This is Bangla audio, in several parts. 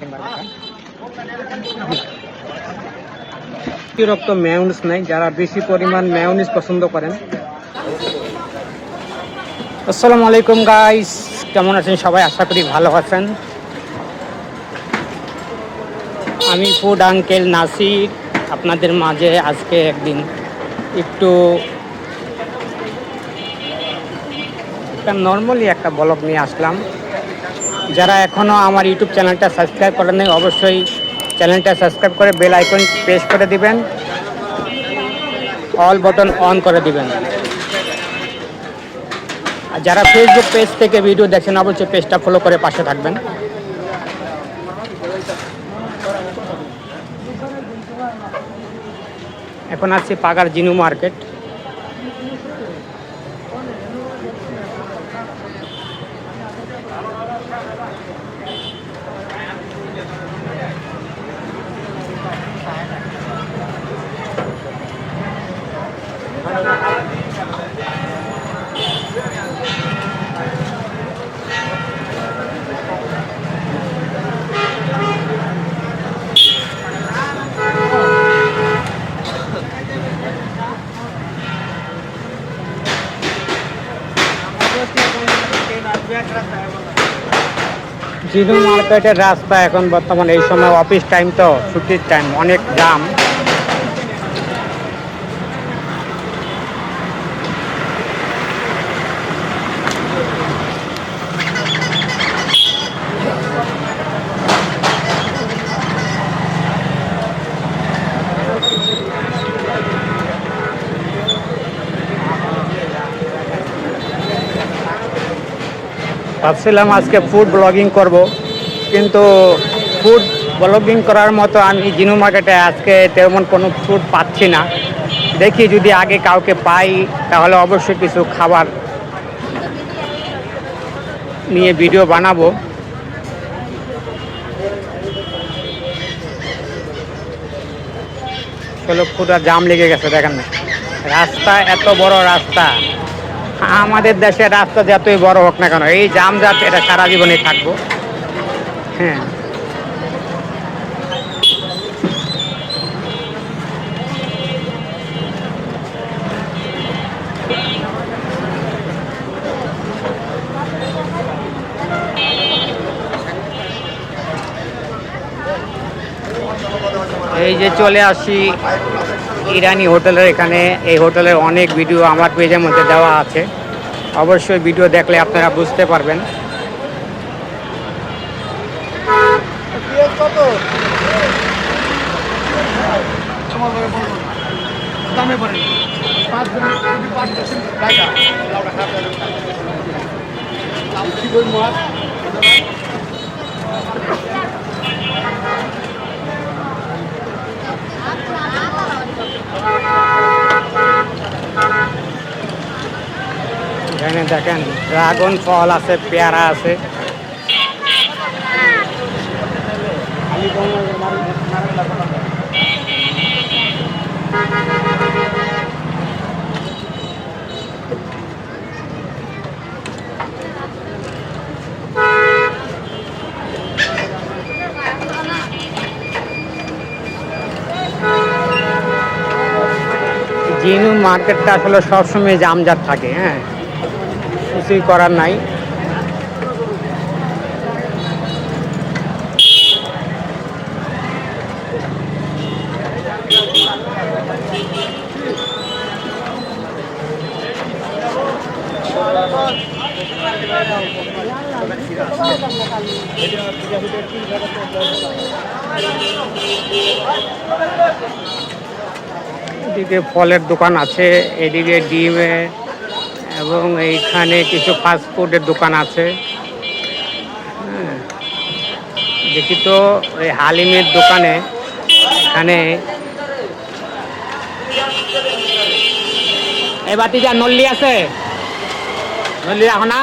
সেকেন্ড বার দেখা অতিরিক্ত ম্যাউনিস নাই, যারা বেশি পরিমাণ ম্যাউনিস পছন্দ করেন। আসসালামু আলাইকুম গাইস কেমন আছেন সবাই? আশা করি ভালো আছেন। আমি ফুড আঙ্কেল নাসির, আপনাদের মাঝে আজকে একদিন একটু একটা নর্মালি একটা ব্লগ নিয়ে আসলাম। যারা এখনও আমার ইউটিউব চ্যানেলটা সাবস্ক্রাইব করেন নাই, অবশ্যই চ্যানেলটা সাবস্ক্রাইব করে বেল আইকন প্রেস করে দিবেন। অল বাটন অন করে দিবেন। আর যারা ফেসবুক পেজ থেকে ভিডিও দেখছেন অবশ্যই পেজটা ফলো করে পাশে থাকবেন। এখন আছি Pagar Jinu market. Jinu মার্কেটের রাস্তা এখন বর্তমানে এই সময় অফিস টাইম তো ছুটির টাইম অনেক জাম ভাবছিলাম আজকে ফুড ব্লগিং করব, কিন্তু ফুড ব্লগিং করার মতো আমি জিনু মার্কেটে আজকে তেমন কোনো ফুড পাচ্ছি না। দেখি যদি আগে কাউকে পাই, তাহলে অবশ্যই কিছু খাবার নিয়ে ভিডিও বানাবো। ষোলো ফুটা জাম লেগে গেছে, দেখেন রাস্তা এত বড় রাস্তা। আমাদের দেশের রাস্তা যতই বড় হোক না কেন, এই জাম জাত এটা সারা জীবনে থাকব। হ্যাঁ। এই যে চলে আসি ইরানি হোটেলের এখানে এই হোটেলের অনেক ভিডিও আমার পেজের মধ্যে দেওয়া আছে। অবশ্যই ভিডিও দেখলে আপনারা বুঝতে পারবেন। এখানে দেখেন ড্রাগন ফল আছে পেয়ারা আছে। জিনু মার্কেটটা আসলে সবসময় জামজাট থাকে হ্যাঁ। কিছুই করার নাই। এদিকে ফলের দোকান আছে এদিকে ডিমে এবং এইখানে কিছু ফাস্ট ফুডের দোকান আছে। হ্যাঁ। দেখি তো ওই হালিমের দোকানে এখানে এই বাতিজা নল্লি আছে? নল্লি এখন না।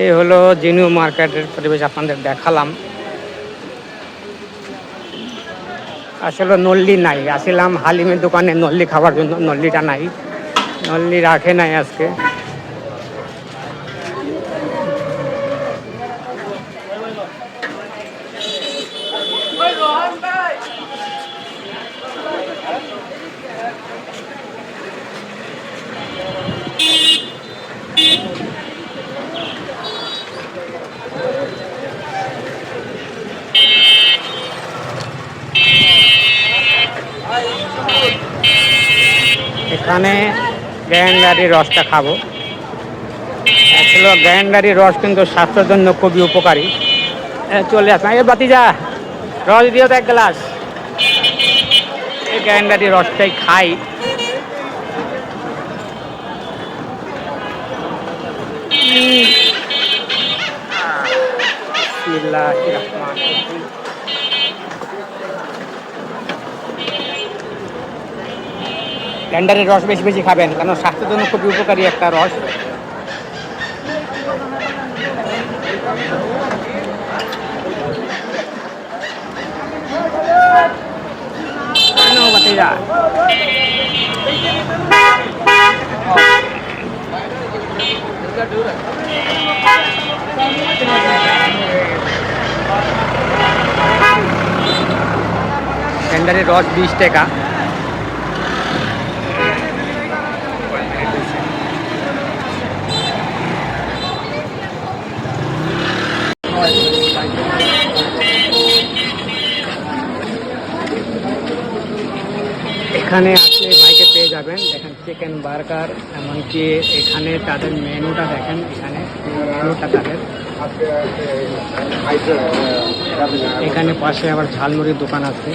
এই হলো জিনু মার্কেটের পরিবেশ আপনাদের দেখালাম। আসলে নল্লি নাই। আসিলাম হালিমের দোকানে, নল্লি খাওয়ার জন্য নল্লিটা নাই। নল্লি রাখে নাই আজকে। এখানে গ্র্যান্ডারির রসটা খাব। আসলে গ্র্যান্ডারির রস কিন্তু স্বাস্থ্যের জন্য খুবই উপকারী। চলে আসলাম। এ, বাতিজা, রস দিও তো এক গ্লাস। এই গ্র্যান্ডারির রসটাই খাই। গ্যান্ডারের রস বেশি বেশি খাবেন কারণ স্বাস্থ্যের জন্য খুবই উপকারী একটা রস? গ্যান্ডারের রস বিশ টাকা এখানে আসলে ভাইকে পেয়ে যাবেন। দেখেন চিকেন বার্গার এমনকি এখানে তাদের মেনুটা দেখেন, এখানে মেনুটা তাদের। এখানে পাশে আবার ঝালমুড়ির দোকান আছে।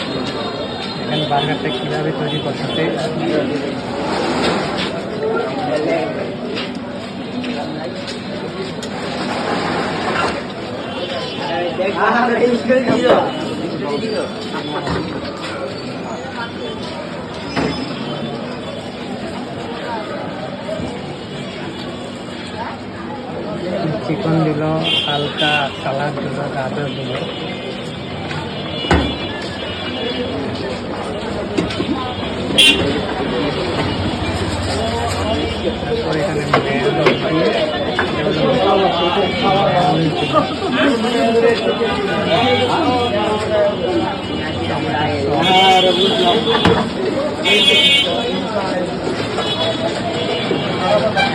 এখানে বার্গারটা কীভাবে তৈরি করতেছে? চিকন দিল হালকা সালাদ দিল গাজর দিল।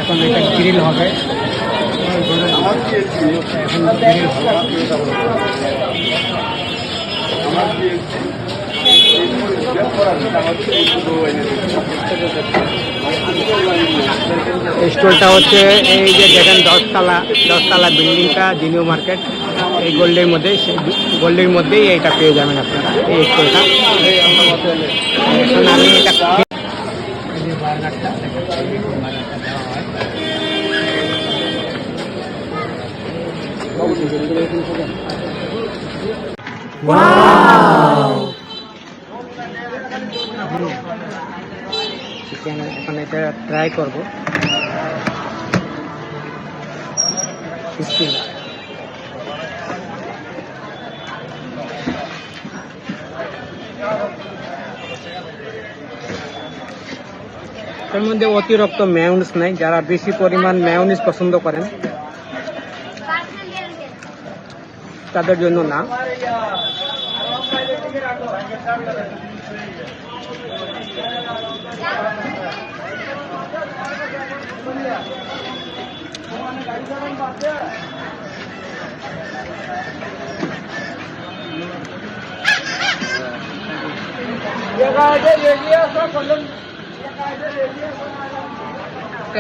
এখন এটা গ্রিল হবে। এই স্টলটা হচ্ছে এই যে দেখেন দশতলা দশতলা বিল্ডিংটা, জিনিও মার্কেট। এই গোল্ডের মধ্যে, সেই গোল্ডের মধ্যেই এইটা পেয়ে যাবেন আপনারা, এই স্টলটা। এখন আমি এটা চিকেন এটা ট্রাই করব। এর মধ্যে অতিরিক্ত ম্যাউনিস নাই, যারা বেশি পরিমাণ ম্যাউনিস পছন্দ করেন তাদের জন্য না।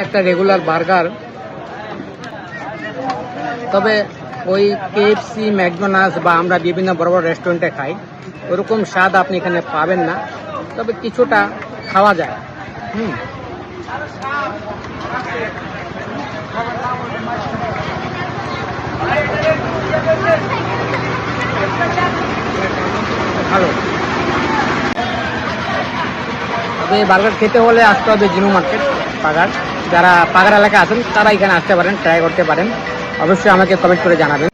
একটা রেগুলার বার্গার তবে ওই কেএফসি ম্যাকডোনাল্ডস বা আমরা বিভিন্ন বড় বড় রেস্টুরেন্টে খাই, ওরকম স্বাদ আপনি এখানে পাবেন না। তবে কিছুটা খাওয়া যায়। হুম। ভালো। তবে বার্গার খেতে হলে আসতে হবে জিনু মার্কেট পাগার যারা পাগার এলাকায় আছেন, তারা এখানে আসতে পারেন ট্রাই করতে পারেন। অবশ্যই আমাকে কমেন্ট করে জানাবেন।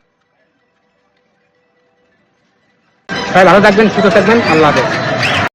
সবাই ভালো থাকবেন সুস্থ থাকবেন আল্লাহ হাফেজ।